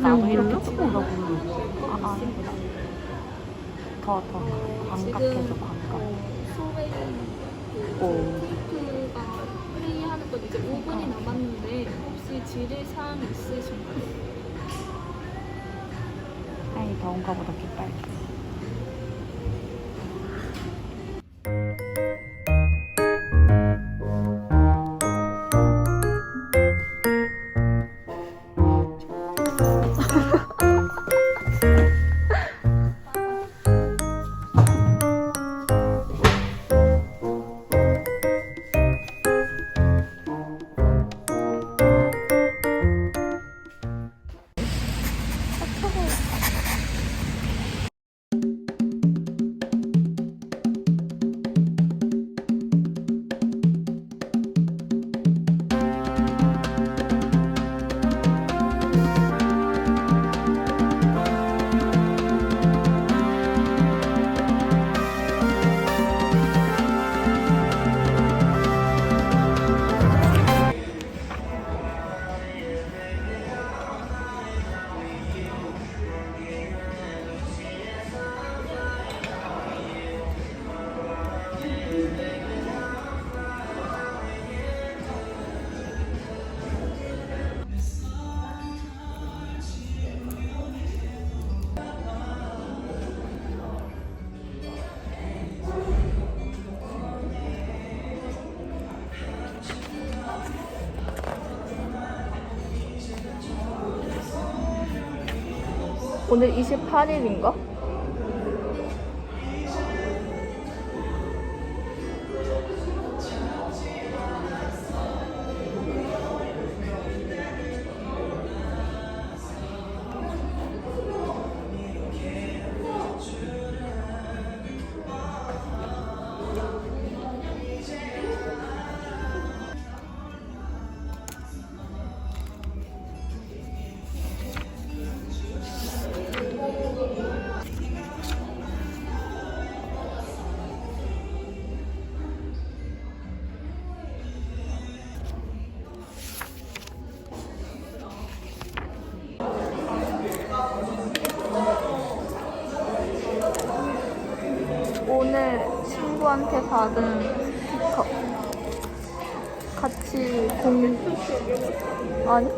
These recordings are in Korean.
나도 이렇게 몰라? 찍고. 아, 아. 더, 더 반갑해져, 반갑. 어, 소웨이 오. 그가건 이제 5분이 남았는데 혹시 질의 사항 있으신가요? 아이, 더운가 보다 개빨 오늘 28일인가? 오늘 친구한테 받은 스티커 같이 공 아니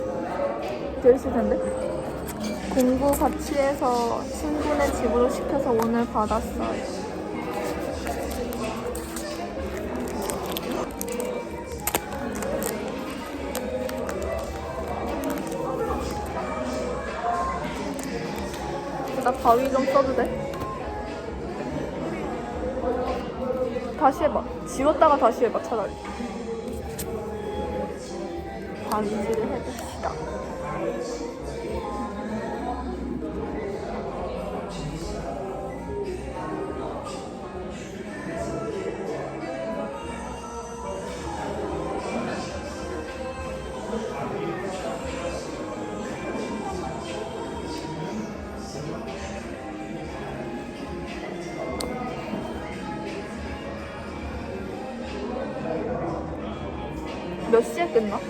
있을 텐데 공부 같이 해서 친구네 집으로 시켜서 오늘 받았어요. 나 가위 좀 써도 돼? 다시 해봐. 지웠다가 다시 해봐, 차라리. 바위질을 해봅시다. 보이나?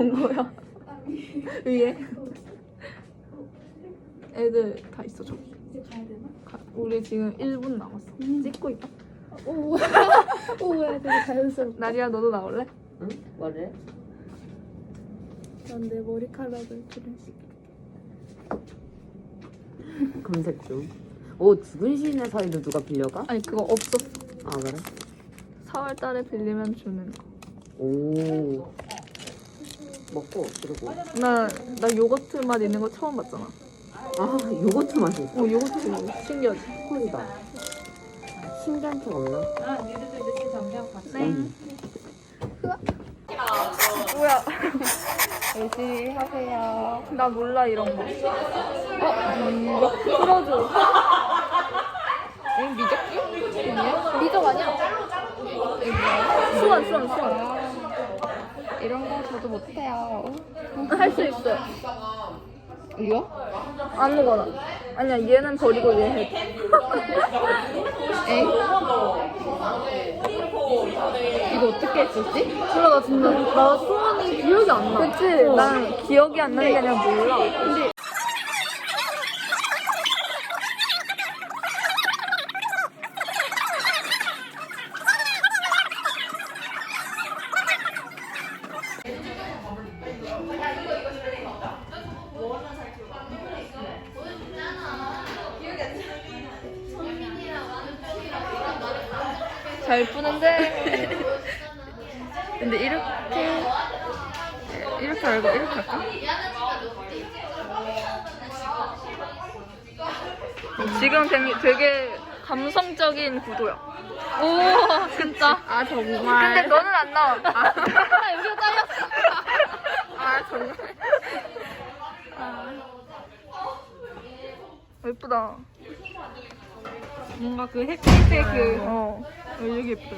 온 거야? 위에? 애들 다 있어 저기. 이제 가야 되나? 가- 우리 지금 1분 남았어. 찍고 있다. 오, 오 야 되게 자연스럽다. 나리야 너도 나올래? 응? 뭐래? 난 내 머리카락을 그려줄게. 검색 좀. 오 죽은 시인의 사이도 누가 빌려가? 아니 그거 없었어. 아 그래? 4월 달에 빌리면 주는 거. 오. 먹고 그리고 나, 나 요거트 맛 있는 거 처음 봤잖아. 아 요거트 맛이 어, 요거트 신기하지? 콜이다. 신기한 척 없나? 네. 응. 뭐야? 열심히 하세요. 나 몰라 이런 거. 어? 음, 풀어줘. 응, 미적규? 미적 아니야? 수원, 수원, 수원. 이런 거 저도 못해요. 할 수 있어. 이거? 아무거나. 아니야, 얘는 버리고 얘 해. 이거 어떻게 했었지? 몰라, 나 진짜. 나 수원이 기억이 안 나. 그치? 난 기억이 안 나는 게 아니라 몰라. 잘 푸는데. 근데 이렇게 이렇게 말고 이렇게 할까? 지금 되게, 되게 감성적인 구도야. 오, 진짜. 아 정말. 근데 너는 안 나와. 아, 여기가 잘렸어. 아 정말. 아. 예쁘다. 뭔가 그 햇빛의 그 어, 어 여기 예쁘다.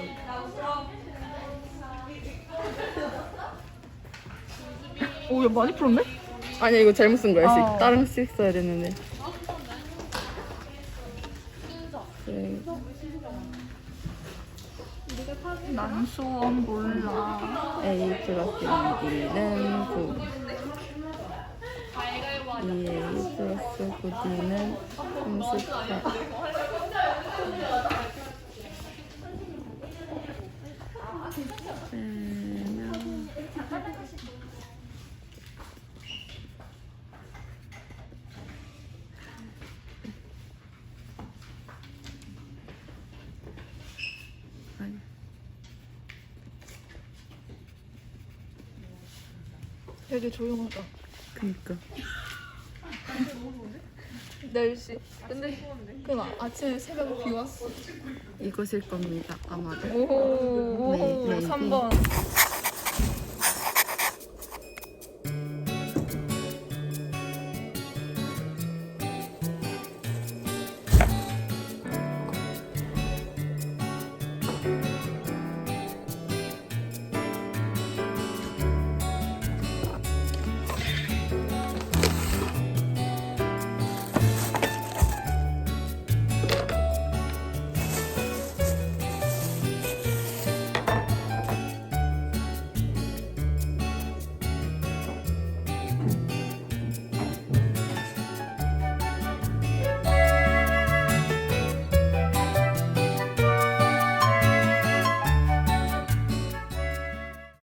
오, 야 많이 풀었네? 아니야 이거 잘못 쓴 거야. 어. 다른 씩 써야 되는데. 네. 난 수원 몰라. A 플러스 B는 9. 2A 플러스 9D는 38. 되게 조용하다. 그니까. 4시. 근데 그건 아침에 새벽에 비 왔어. 이것일 겁니다. 아마도. 오, 네, 네, 3번.